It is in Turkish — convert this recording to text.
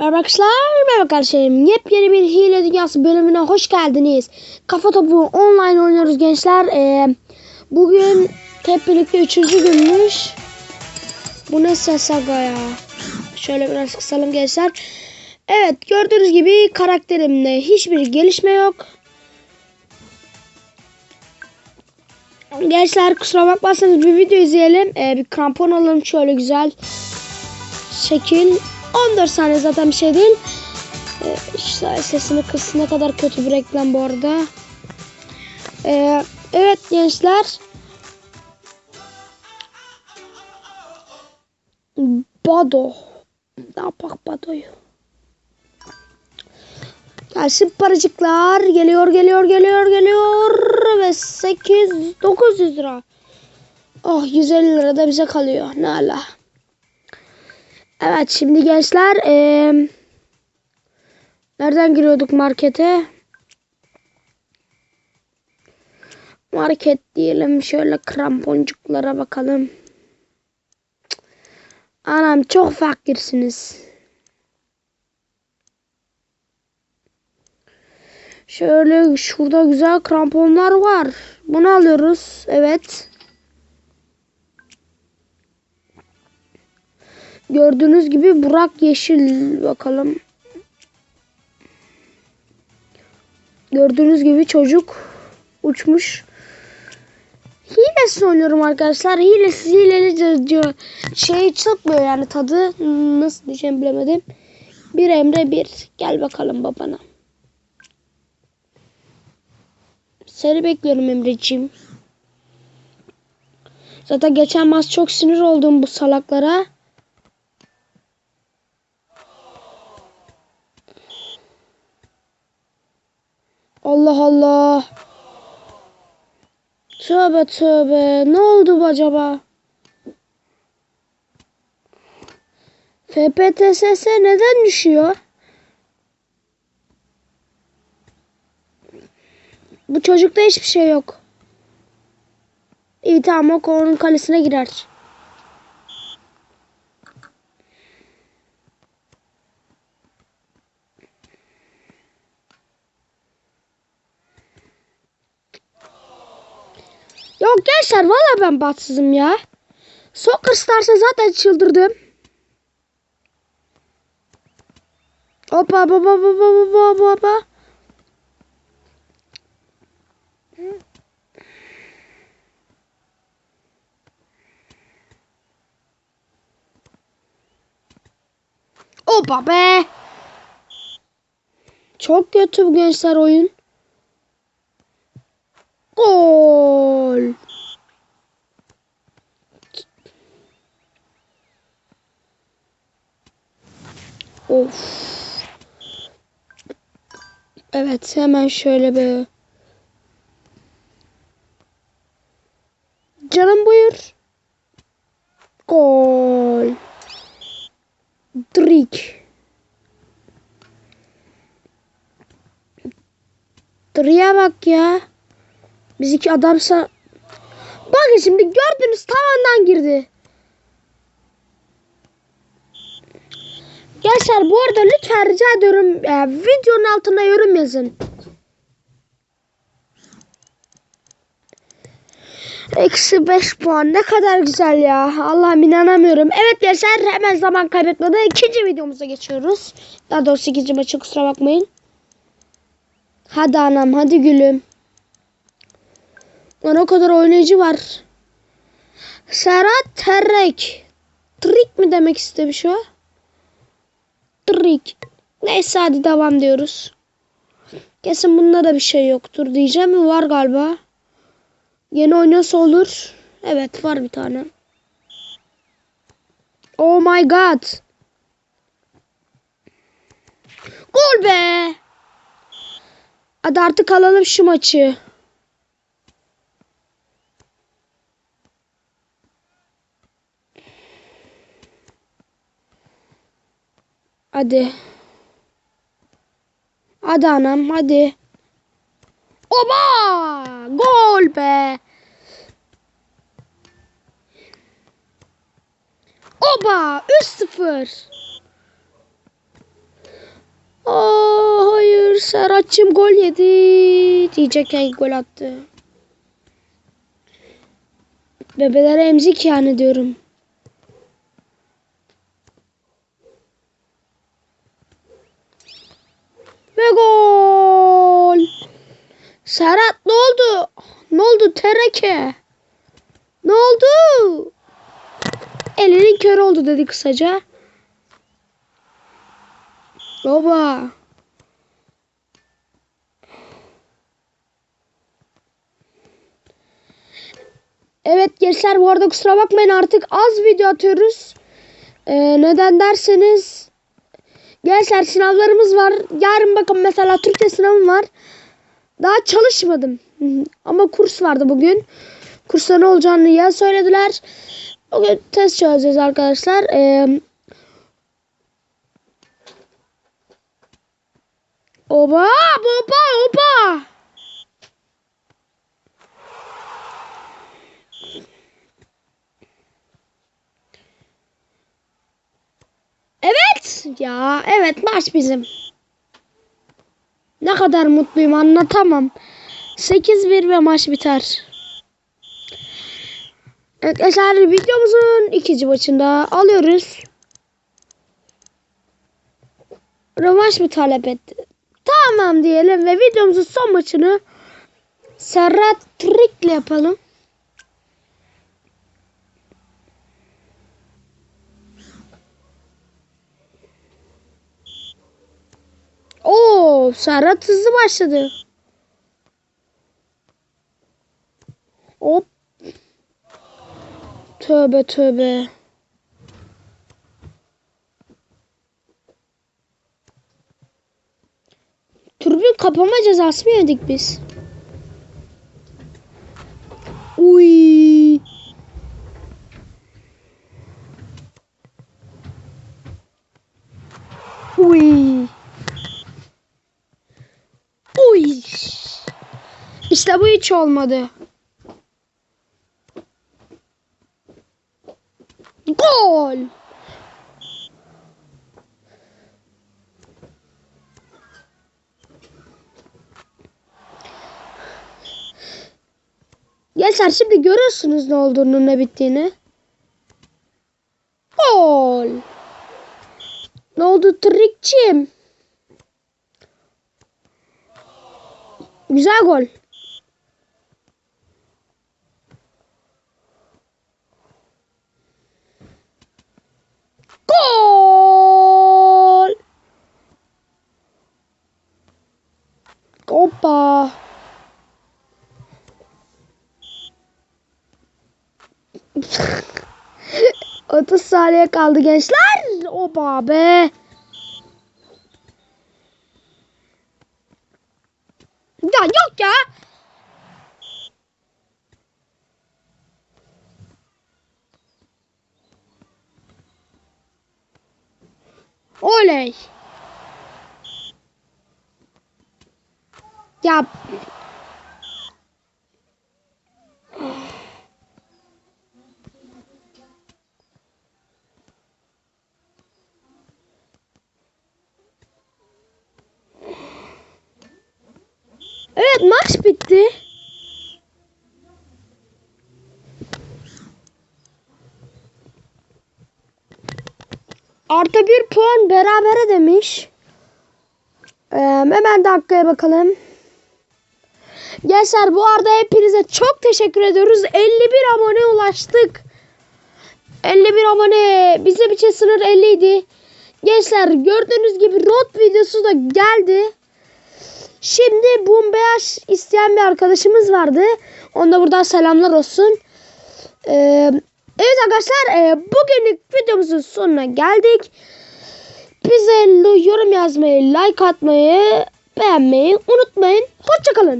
Merhaba arkadaşlar, merhaba kardeşlerim. Yepyeni bir hile dünyası bölümüne hoş geldiniz. Kafa topu online oynuyoruz gençler. Ee, bugün hep birlikte üçüncü günmüş. Bu ne ses aga ya. Şöyle biraz kısalım gençler. Evet gördüğünüz gibi karakterimde hiçbir gelişme yok. Gençler kusura bakmazsanız bir video izleyelim. Ee, bir krampon alalım şöyle güzel şekil. 14 saniye zaten bir şey değil. Ee, sesini kıssın ne kadar kötü bir reklam bu arada. Ee, evet gençler. Bado. Ne yapak Bado'yu? Gelsin paracıklar. Geliyor geliyor geliyor geliyor. Ve 8 900 lira. Oh 150 lira da bize kalıyor. Ne ala. Evet şimdi gençler ee, nereden giriyorduk markete? Market diyelim şöyle kramponcuklara bakalım. Anam çok fakirsiniz. Şöyle şurada güzel kramponlar var. Bunu alıyoruz. Evet. Gördüğünüz gibi Burak yeşil bakalım. Gördüğünüz gibi çocuk uçmuş. Hilesiz oynuyorum arkadaşlar. Hilesiz hileli diyor. Şey çıkmıyor yani tadı nasıl diyeceğim bilemedim. Bir emre bir. Gel bakalım babana. Seni bekliyorum Emreciğim. Zaten geçen maç çok sinir oldum bu salaklara. Allah Allah. Tövbe tövbe. Ne oldu bu acaba? FPTSS neden düşüyor? Bu çocukta hiçbir şey yok. İyi tamam o onun kalesine girer. Gençler valla ben batsızım ya. Soccer Stars'a zaten çıldırdım. Hoppa baba baba baba baba. Hoppa be. Çok kötü bu gençler oyun. Gol. Of. Evet hemen şöyle bir. Canım buyur. Gol. Drik. Driye bak ya. Biz iki adamsa... Bakın şimdi gördünüz tavandan girdi. Gençler bu arada lütfen rica ediyorum e, videonun altına yorum yazın. Eksi 5 puan ne kadar güzel ya. Allah'ım inanamıyorum. Evet gençler hemen zaman kaybetmeden ikinci videomuza geçiyoruz. Daha doğrusu ikinci maçı kusura bakmayın. Hadi anam hadi gülüm. Lan o kadar oynayıcı var. Serhat Terrek. Trik mi demek istemiş o? Trik. Neyse hadi devam diyoruz. Kesin bunda da bir şey yoktur diyeceğim? Var galiba. Yeni oynuyorsa olur. Evet var bir tane. Oh my god. Gol be. Hadi artık alalım şu maçı. Hadi. Hadi anam hadi. Oba! Gol be. Oba 3-0. Serhat'cığım gol yedi. Diyecekken gol attı. Bebelere emzik yani diyorum. Ve gol. Serhat ne oldu? Ne oldu tereke? Ne oldu? Elinin kör oldu dedi kısaca. Baba. Evet gençler bu arada kusura bakmayın artık az video atıyoruz. Ee, neden derseniz gençler sınavlarımız var. Yarın bakın mesela Türkçe sınavım var. Daha çalışmadım. Ama kurs vardı bugün. Kursta ne olacağını ya söylediler. Bugün test çözeceğiz arkadaşlar. Ee, oba oba. Evet ya evet maç bizim. Ne kadar mutluyum anlatamam. 8-1 ve maç biter. Arkadaşlar videomuzun ikinci maçında alıyoruz. Rövanş mı talep etti? Tamam diyelim ve videomuzun son maçını Serhat Trik'le yapalım. Oo, Serhat hızlı başladı. Hop. Tövbe tövbe. Türbün kapama cezası mı yedik biz? Uy. Uy. İşte bu hiç olmadı. Gol. Gençler şimdi görüyorsunuz ne olduğunu ne bittiğini. Gol. Ne oldu trikçim? Güzel gol. 30 saniye kaldı gençler. Oba be. Ya yok ya. Oley. Ya Evet maç bitti. Artı bir puan berabere demiş. Ee, hemen dakikaya bakalım. Gençler bu arada hepinize çok teşekkür ediyoruz. 51 abone ulaştık. 51 abone. Bizim için sınır 50 idi. Gençler gördüğünüz gibi rot videosu da geldi. Şimdi Bumbeyaş isteyen bir arkadaşımız vardı. Onda buradan selamlar olsun. Ee, evet arkadaşlar e, bugünlük videomuzun sonuna geldik. Bize yorum yazmayı, like atmayı, beğenmeyi unutmayın. Hoşçakalın.